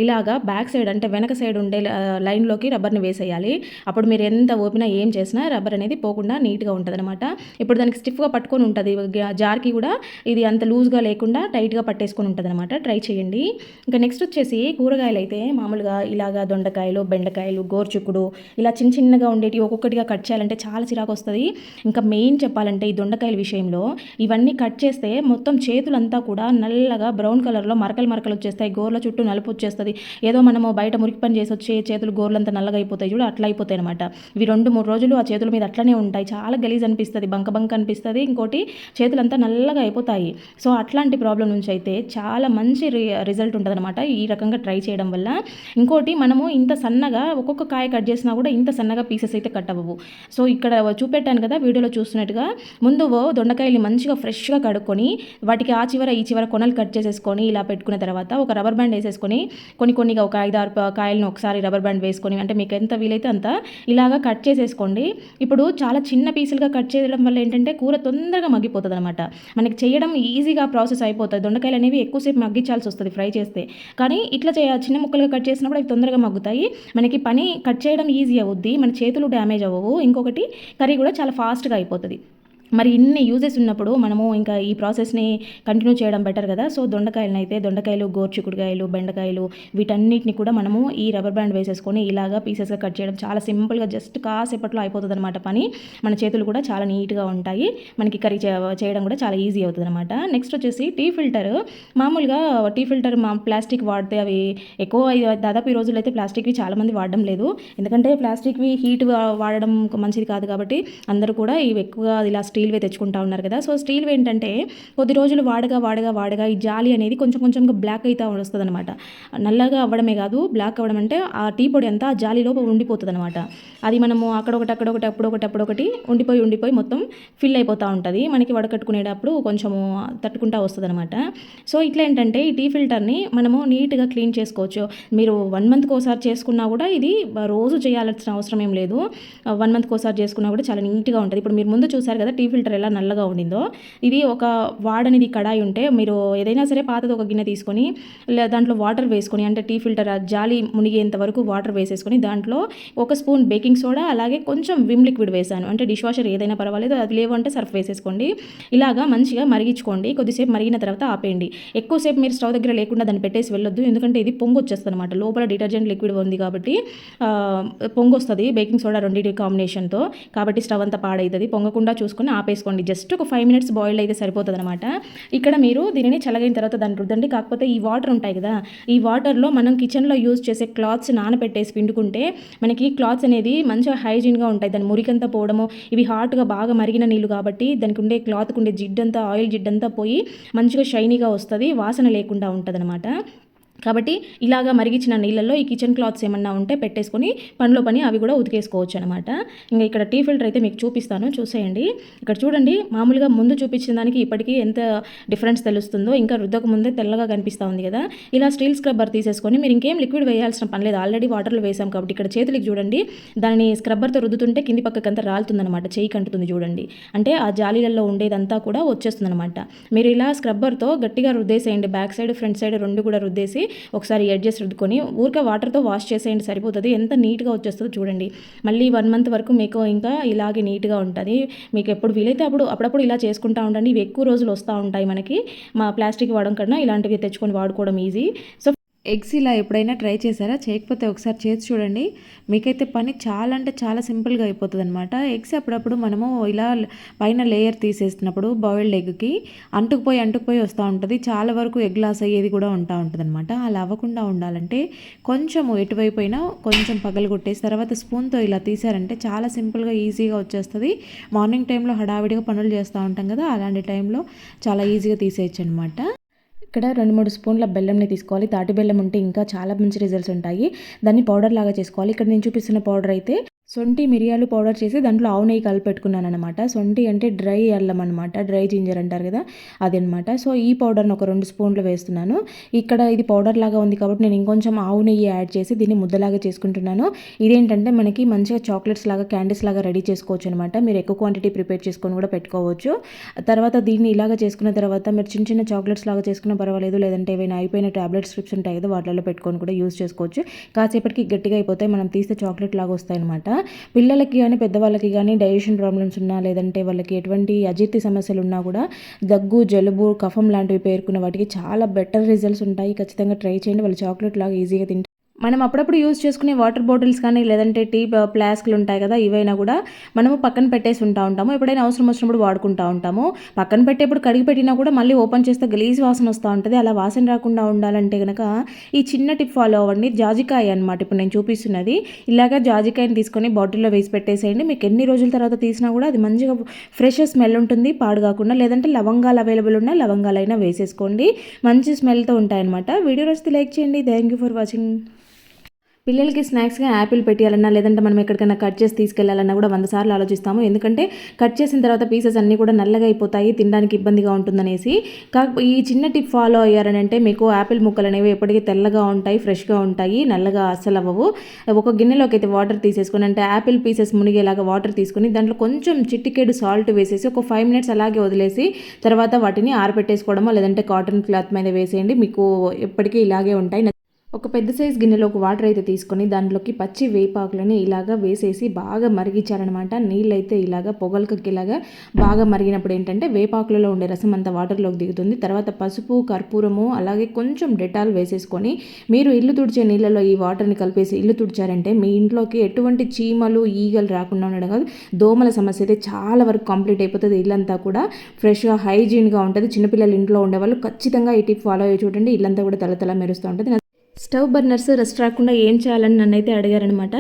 ఇలాగా బ్యాక్ సైడ్ అంటే వెనక సైడ్ ఉండే లైన్లోకి రబ్బర్ని వేసేయాలి. అప్పుడు మీరు ఎంత ఓపినా ఏం చేసినా రబ్బర్ అనేది పోకుండా నీట్గా ఉంటుంది అనమాట ఇప్పుడు దానికి స్టిఫ్గా పట్టుకొని ఉంటుంది. జార్కి కూడా ఇది అంత లూజ్గా లేకుండా టైట్గా పట్టేసుకొని ఉంటుంది అనమాట ట్రై చేయండి. ఇంకా నెక్స్ట్ వచ్చేసి కూరగాయలు అయితే మామూలుగా ఇలాగా దొండకాయలు బెండకాయలు గోర్చుకుడు ఇలా చిన్న చిన్నగా ఉండేటి ఒక్కొక్కటిగా కట్ చేయాలంటే చాలా చిరాకు వస్తుంది. ఇంకా మెయిన్ చెప్పాలంటే ఈ దొండకాయల విషయంలో ఇవన్నీ కట్ చేస్తే మొత్తం చేతులంతా కూడా నల్లగా బ్రౌన్ కలర్లో మరకలు మరకలు వచ్చేస్తాయి. గోర్ల చుట్టూ నలుపు వచ్చేస్తుంది ఏదో మనము బయట మురికి పని చేసి వచ్చే చేతులు గోర్లంతా నల్లగా అయిపోతాయి చూడు అట్లా అయిపోతాయి అనమాట ఇవి రెండు మూడు రోజులు ఆ చేతుల మీద అట్లనే ఉంటాయి. చాలా గలీజ్ అనిపిస్తుంది బంక బంక అనిపిస్తుంది. ఇంకోటి చేతులంతా నల్లగా అయిపోతాయి. సో అట్లాంటి ప్రాబ్లం నుంచి అయితే చాలా మంచి రి రిజల్ట్ ఉంటుంది అనమాట ఈ రకంగా ట్రై చేయడం వల్ల. ఇంకోటి మనము ఇంత సన్నగా ఒక్కొక్క కాయ కట్ చేసినా కూడా ఇంత సన్నగా పీసెస్ అయితే కట్ అవ్వవు. సో ఇక్కడ చూపెట్టాను కదా వీడియోలో చూస్తున్నట్టుగా. ముందు దొండకాయలు దొండకాయల్ని మంచిగా ఫ్రెష్గా కడుక్కొని వాటికి ఆ చివర ఈ చివర కొనలు కట్ చేసేసుకొని ఇలా పెట్టుకున్న తర్వాత ఒక రబ్బర్ బ్యాండ్ వేసేసుకొని కొన్ని కొన్నిగా ఒక ఐదు ఆరు కాయలను ఒకసారి రబ్బర్ బ్యాండ్ వేసుకొని అంటే మీకు ఎంత వీలైతే అంత ఇలాగా కట్ చేసేసుకోండి. ఇప్పుడు చాలా చిన్న పీసులుగా కట్ చేయడం వల్ల ఏంటంటే కూర తొందరగా మగ్గిపోతుంది అనమాట మనకి చేయడం ఈజీగా ప్రాసెస్ అయిపోతుంది. దొండకాయలు అనేవి ఎక్కువసేపు మగ్గించాల్సి వస్తుంది ఫ్రై చేస్తే. కానీ ఇట్లా చేయ చిన్న ముక్కలుగా కట్ చేసినప్పుడు అవి తొందరగా మగ్గుతాయి. మనకి పని కట్ చేయడం ఈజీ అవుద్ది. మన చేతులు డ్యామేజ్ అవ్వవు. ఇంకొకటి కర్రీ కూడా చాలా ఫాస్ట్గా అయిపోతుంది. మరి ఇన్ని యూజెస్ ఉన్నప్పుడు మనము ఇంకా ఈ ప్రాసెస్ని కంటిన్యూ చేయడం బెటర్ కదా? సో దొండకాయలను అయితే దొండకాయలు గోర్చికుడుకాయలు బెండకాయలు వీటన్నిటిని కూడా మనము ఈ రబ్బర్ బ్యాండ్ వేసేసుకొని ఇలాగా పీసెస్గా కట్ చేయడం చాలా సింపుల్గా జస్ట్ కాసేపట్లో అయిపోతుంది అనమాట పని. మన చేతులు కూడా చాలా నీట్గా ఉంటాయి. మనకి కర్రీ చేయడం కూడా చాలా ఈజీ అవుతుంది అనమాట నెక్స్ట్ వచ్చేసి టీ ఫిల్టర్ మామూలుగా టీ ఫిల్టర్ మా ప్లాస్టిక్ వాడితే అవి ఎక్కువ దాదాపు ఈ రోజుల్లో అయితే ప్లాస్టిక్వి చాలామంది వాడడం లేదు. ఎందుకంటే ప్లాస్టిక్వి హీట్ వాడడం మంచిది కాదు కాబట్టి అందరూ కూడా ఇవి ఎక్కువగా ఇలా స్టీల్వే తెచ్చుకుంటా ఉన్నారు కదా. సో స్టీల్ ఏంటంటే కొద్ది రోజులు వాడగా వాడగా వాడగా ఈ జాలి అనేది కొంచెం కొంచెంగా బ్లాక్ అయితే వస్తుంది అనమాట నల్లగా అవ్వడమే కాదు బ్లాక్ అవ్వడం అంటే ఆ టీ పొడి అంతా ఆ జాలిలో ఉండిపోతుంది అనమాట అది మనము అక్కడొకటి అక్కడొకటి అప్పుడొకటి అప్పుడొకటి ఉండిపోయి ఉండిపోయి మొత్తం ఫిల్ అయిపోతూ ఉంటుంది. మనకి వడకట్టుకునేటప్పుడు కొంచెము తట్టుకుంటా వస్తుంది అనమాట సో ఇట్లా ఏంటంటే ఈ టీ ఫిల్టర్ని మనము నీట్గా క్లీన్ చేసుకోవచ్చు. మీరు వన్ మంత్కి ఒకసారి చేసుకున్నా కూడా ఇది రోజు చేయాల్సిన అవసరం ఏం లేదు. వన్ మంత్కి ఒకసారి చేసుకున్నా కూడా చాలా నీట్గా ఉంటుంది. ఇప్పుడు మీరు ముందు చూసారు కదా టీ ఫిల్టర్ ఎలా నల్లగా ఉండిందో. ఇది ఒక వాడనిది కడాయి ఉంటే మీరు ఏదైనా సరే పాతది ఒక గిన్నె తీసుకొని దాంట్లో వాటర్ వేసుకొని అంటే టీ ఫిల్టర్ జాలి మునిగేంత వరకు వాటర్ వేసేసుకొని దాంట్లో ఒక స్పూన్ బేకింగ్ సోడా అలాగే కొంచెం విమ్ లిక్విడ్ వేసాను. అంటే డిష్ వాషర్ ఏదైనా పర్వాలేదు అది లేవు అంటే సర్ఫ్ వేసేసుకోండి. ఇలాగా మంచిగా మరిగించుకోండి. కొద్దిసేపు మరిగిన తర్వాత ఆపేయండి. ఎక్కువసేపు మీరు స్టవ్ దగ్గర లేకుండా దాన్ని పెట్టేసి వెళ్ళొద్దు. ఎందుకంటే ఇది పొంగు వచ్చేస్తుంది అనమాట లోపల డిటర్జెంట్ లిక్విడ్ ఉంది కాబట్టి ఆ, పొంగు వస్తుంది బేకింగ్ సోడా రెండింటి కాంబినేషన్తో కాబట్టి స్టవ్ అంతా పాడవుతుంది పొంగకుండా చూసుకొని ఆపేసుకోండి. జస్ట్ ఒక ఫైవ్ మినిట్స్ బాయిల్ అయితే సరిపోతుంది అనమాట ఇక్కడ మీరు దీనిని చల్లగైన తర్వాత దాన్ని రుద్దండి. కాకపోతే ఈ వాటర్ ఉంటాయి కదా ఈ వాటర్లో మనం కిచెన్లో యూజ్ చేసే క్లాత్స్ నానబెట్టేసి పిండుకుంటే మనకి క్లాత్స్ అనేది మంచిగా హైజీన్గా ఉంటాయి. దాని మురికంతా పోవడము ఇవి హాట్గా బాగా మరిగిన నీళ్ళు కాబట్టి దానికి ఉండే క్లాత్కి ఉండే జిడ్డంతా ఆయిల్ జిడ్డంతా పోయి మంచిగా షైనీగా వస్తుంది. వాసన లేకుండా ఉంటుంది కాబట్టి ఇలాగా మరిగించిన నీళ్ళల్లో ఈ కిచెన్ క్లాత్స్ ఏమన్నా ఉంటే పెట్టేసుకొని పనిలో పని అవి కూడా ఉతికేసుకోవచ్చు అనమాట ఇంకా ఇక్కడ టీ ఫిల్టర్ అయితే మీకు చూపిస్తాను చూసేయండి. ఇక్కడ చూడండి మామూలుగా ముందు చూపించిన దానికి ఇప్పటికీ ఎంత డిఫరెన్స్ తెలుస్తుందో ఇంకా రుద్దక ముందే తెల్లగా కనిపిస్తూ ఉంది కదా. ఇలా స్టీల్ స్క్రబ్బర్ తీసేసుకొని మీరు ఇంకేం లిక్విడ్ వేయాల్సిన పని లేదు. ఆల్రెడీ వాటర్లో వేసాం కాబట్టి ఇక్కడ చేతులకి చూడండి దాన్ని స్క్రబ్బర్తో రుద్దుతుంటే కింది పక్కకంతా రాలుతుందనమాట చేయి కంటుతుంది చూడండి. అంటే ఆ జాలీలలో ఉండేదంతా కూడా వచ్చేస్తుందనమాట మీరు ఇలా స్క్రబ్బర్తో గట్టిగా రుద్దేసేయండి బ్యాక్ సైడ్ ఫ్రంట్ సైడ్ రెండు కూడా రుద్దేసి ఒకసారి ఎడ్జెస్ రుద్దుకొని ఊరికే వాటర్తో వాష్ చేసేయండి సరిపోతుంది. ఎంత నీట్గా వచ్చేస్తుందో చూడండి. మళ్ళీ వన్ మంత్ వరకు మీకు ఇంకా ఇలాగే నీట్గా ఉంటుంది. మీకు ఎప్పుడు వీలైతే అప్పుడు అప్పుడప్పుడు ఇలా చేసుకుంటూ ఉండండి. ఇవి ఎక్కువ రోజులు వస్తూ ఉంటాయి మనకి. మా ప్లాస్టిక్ వాడడం కన్నా ఇలాంటివి తెచ్చుకొని వాడుకోవడం ఈజీ సో ఎగ్స్ ఇలా ఎప్పుడైనా ట్రై చేశారా? చేయకపోతే ఒకసారి చేసి చూడండి. మీకైతే పని చాలా అంటే చాలా సింపుల్గా అయిపోతుంది అనమాట ఎగ్స్ అప్పుడప్పుడు మనము ఇలా పైన లేయర్ తీసేసినప్పుడు బాయిల్డ్ ఎగ్కి అంటుకుపోయి అంటుకుపోయి వస్తూ ఉంటుంది. చాలా వరకు ఎగ్ లాస్ అయ్యేది కూడా ఉంటా ఉంటుంది అనమాట అలా అవ్వకుండా ఉండాలంటే కొంచెము ఎటువైపు అయినా కొంచెం పగలు కొట్టేసి తర్వాత స్పూన్తో ఇలా తీసారంటే చాలా సింపుల్గా ఈజీగా వచ్చేస్తుంది. మార్నింగ్ టైంలో హడావిడిగా పనులు చేస్తూ ఉంటాం కదా అలాంటి టైంలో చాలా ఈజీగా తీసేయచ్చు అనమాట ఇక్కడ రెండు మూడు స్పూన్ల బెల్లంని తీసుకోవాలి. తాటి బెల్లం ఉంటే ఇంకా చాలా మంచి రిజల్ట్స్ ఉంటాయి. దాన్ని పౌడర్ లాగా చేసుకోవాలి. ఇక్కడ నేను చూపిస్తున్న పౌడర్ అయితే సొంటి మిరియాలు పౌడర్ చేసి దాంట్లో ఆవు నెయ్యి కలిపెట్టుకున్నాను అనమాట సొంటి అంటే డ్రై అల్లం అనమాట డ్రై జింజర్ అంటారు కదా అదనమాట సో ఈ పౌడర్ని ఒక రెండు స్పూన్లు వేస్తున్నాను. ఇక్కడ ఇది పౌడర్ లాగా ఉంది కాబట్టి నేను ఇంకొంచెం ఆవు నెయ్యి యాడ్ చేసి దీన్ని ముద్దలాగా చేసుకుంటున్నాను. ఇదేంటంటే మనకి మంచిగా చాక్లెట్స్ లాగా క్యాండీస్ లాగా రెడీ చేసుకోవచ్చు అనమాట మీరు ఎక్కువ క్వాంటిటీ ప్రిపేర్ చేసుకొని కూడా పెట్టుకోవచ్చు. తర్వాత దీన్ని ఇలాగ చేసుకున్న తర్వాత మీరు చిన్న చిన్న చాక్లెట్స్ లాగా చేసుకున్న పర్వాలేదు లేదంటే ఏవైనా అయిపోయిన ట్యాబ్లెట్ స్ట్రిప్స్ ఉంటాయి కదా వాటిలో పెట్టుకొని కూడా యూస్ చేసుకోవచ్చు. కాసేపటికి గట్టిగా అయిపోతాయి మనం తీస్తే చాక్లెట్ లాగా వస్తాయి అనమాట పిల్లలకి కానీ పెద్దవాళ్ళకి కానీ డైజెషన్ ప్రాబ్లమ్స్ ఉన్నా లేదంటే వాళ్ళకి ఎటువంటి అజీర్తి సమస్యలు ఉన్నా కూడా దగ్గు జలుబు కఫం లాంటివి పేర్కొన్న వాటికి చాలా బెటర్ రిజల్ట్స్ ఉంటాయి. ఖచ్చితంగా ట్రై చేయండి. వాళ్ళు చాక్లెట్ లాగా ఈజీగా తింటారు. మనం అప్పుడప్పుడు యూజ్ చేసుకునే వాటర్ బాటిల్స్ కానీ లేదంటే టీ ప్లాస్క్లు ఉంటాయి కదా ఇవైనా కూడా మనము పక్కన పెట్టేసి ఉంటా ఉంటాము. ఎప్పుడైనా అవసరం వచ్చినప్పుడు వాడుకుంటా ఉంటాము. పక్కన పెట్టేప్పుడు కడిగి పెట్టినా కూడా మళ్ళీ ఓపెన్ చేస్తే గలీజ్ వాసన వస్తూ ఉంటుంది. అలా వాసన రాకుండా ఉండాలంటే కనుక ఈ చిన్న టిప్ ఫాలో అవ్వండి. జాజికాయ అనమాట ఇప్పుడు నేను చూపిస్తున్నది. ఇలాగా జాజికాయని తీసుకొని బాటిల్లో వేసి పెట్టేసేయండి. మీకు ఎన్ని రోజుల తర్వాత తీసినా కూడా అది మంచిగా ఫ్రెష్ స్మెల్ ఉంటుంది పాడు కాకుండా. లేదంటే లవంగాలు అవైలబుల్ ఉన్న లవంగాలైనా వేసేసుకోండి. మంచి స్మెల్తో ఉంటాయన్నమాట. వీడియో నచ్చితే లైక్ చేయండి. Thank you for watching. పిల్లలకి స్నాక్స్గా యాపిల్ పెట్టాలన్నా లేదంటే మనం ఎక్కడికైనా కట్ చేసి తీసుకెళ్ళాలన్నా కూడా వంద సార్లు ఆలోచిస్తాము. ఎందుకంటే కట్ చేసిన తర్వాత పీసెస్ అన్నీ కూడా నల్లగా అయిపోతాయి తినడానికి ఇబ్బందిగా ఉంటుందనేసి. కాకపోతే ఈ చిన్న టిప్ ఫాలో అయ్యారని అంటే మీకు యాపిల్ ముక్కలు అనేవి ఎప్పటికీ తెల్లగా ఉంటాయి ఫ్రెష్గా ఉంటాయి నల్లగా అస్సలు అవ్వవు. ఒక గిన్నెలోకి అయితే వాటర్ తీసేసుకొని అంటే యాపిల్ పీసెస్ మునిగేలాగా వాటర్ తీసుకొని దాంట్లో కొంచెం చిట్టికేడు సాల్ట్ వేసేసి ఒక ఫైవ్ మినిట్స్ అలాగే వదిలేసి తర్వాత వాటిని ఆరపెట్టేసుకోవడమో లేదంటే కాటన్ క్లాత్ మీద వేసేయండి మీకు ఎప్పటికీ ఇలాగే ఉంటాయి. ఒక పెద్ద సైజ్ గిన్నెలోకి వాటర్ అయితే తీసుకొని దాంట్లోకి పచ్చి వేపాకులని ఇలాగా వేసేసి బాగా మరిగించారనమాట నీళ్ళు అయితే ఇలాగా కక్కేలాగా బాగా మరిగినప్పుడు ఏంటంటే వేపాకులలో ఉండే రసం అంతా వాటర్లోకి దిగుతుంది. తర్వాత పసుపు కర్పూరము అలాగే కొంచెం డెటాల్ వేసేసుకొని మీరు ఇల్లు తుడిచే నీళ్ళలో ఈ వాటర్ని కలిపేసి ఇల్లు తుడిచారంటే మీ ఇంట్లోకి ఎటువంటి చీమలు ఈగలు రాకుండా ఉండడం కాదు. దోమల సమస్య అయితే చాలా వరకు కంప్లీట్ అయిపోతుంది. ఇల్లంతా కూడా ఫ్రెష్గా హైజీన్గా ఉంటుంది. చిన్నపిల్లలు ఇంట్లో ఉండేవాళ్ళు ఖచ్చితంగా ఈ టిప్ ఫాలో అయ్యి చూడండి. ఇల్లంతా కూడా తల తల మెరుస్తూ ఉంటుంది. స్టవ్ బర్నర్స్ రెస్ట్ రాకుండా ఏం చేయాలని నన్ను అయితే అడిగారనమాట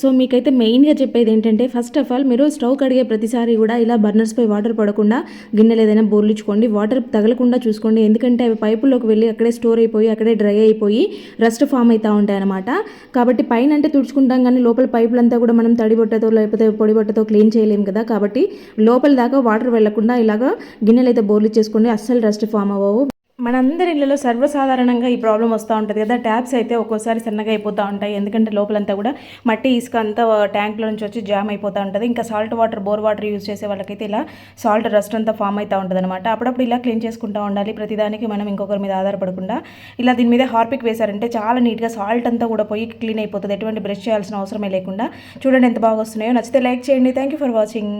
సో మీకైతే మెయిన్గా చెప్పేది ఏంటంటే ఫస్ట్ ఆఫ్ ఆల్ మీరు స్టవ్ కడిగే ప్రతిసారి కూడా ఇలా బర్నర్స్పై వాటర్ పడకుండా గిన్నెలు ఏదైనా బోర్లిచ్చుకోండి. వాటర్ తగలకుండా చూసుకోండి. ఎందుకంటే అవి పైపుల్లోకి వెళ్ళి అక్కడే స్టోర్ అయిపోయి అక్కడే డ్రై అయిపోయి రస్ట్ ఫామ్ అవుతూ ఉంటాయి అనమాట కాబట్టి పైన అంటే తుడుచుకుంటాం కానీ లోపల పైపులంతా కూడా మనం తడి బొట్టతో లేకపోతే పొడి బొట్టతో క్లీన్ చేయలేం కదా. కాబట్టి లోపల దాకా వాటర్ వెళ్ళకుండా ఇలాగ గిన్నెలు అయితే బోర్లు చేసుకోండి అస్సలు రస్ట్ ఫామ్ అవ్వవు. మనందరి ఇళ్ళలో సర్వసాధారణంగా ఈ ప్రాబ్లం వస్తూ ఉంటుంది కదా. ట్యాప్స్ అయితే ఒక్కోసారి సన్నగా అయిపోతూ ఉంటాయి. ఎందుకంటే లోపలంతా కూడా మట్టి ఇసుక అంతా ట్యాంక్లో నుంచి వచ్చి జామ్ అయిపోతూ ఉంటుంది. ఇంకా salt water bore water use చేసే వాళ్ళకైతే ఇలా సాల్ట్ రస్ట్ అంతా ఫామ్ అవుతూ ఉంటుంది అనమాట అప్పుడప్పుడు ఇలా క్లీన్ చేసుకుంటూ ఉండాలి. ప్రతిదానికి మనం ఇంకొకరి మీద ఆధారపడకుండా ఇలా దీని మీద హార్పిక్ వేశారంటే చాలా నీట్గా సాల్ట్ అంతా కూడా పోయి క్లీన్ అయిపోతుంది. ఎటువంటి బ్రష్ చేయాల్సిన అవసరమే లేకుండా చూడండి ఎంత బాగా వస్తున్నాయో. నచ్చితే లైక్ చేయండి. Thank you for watching.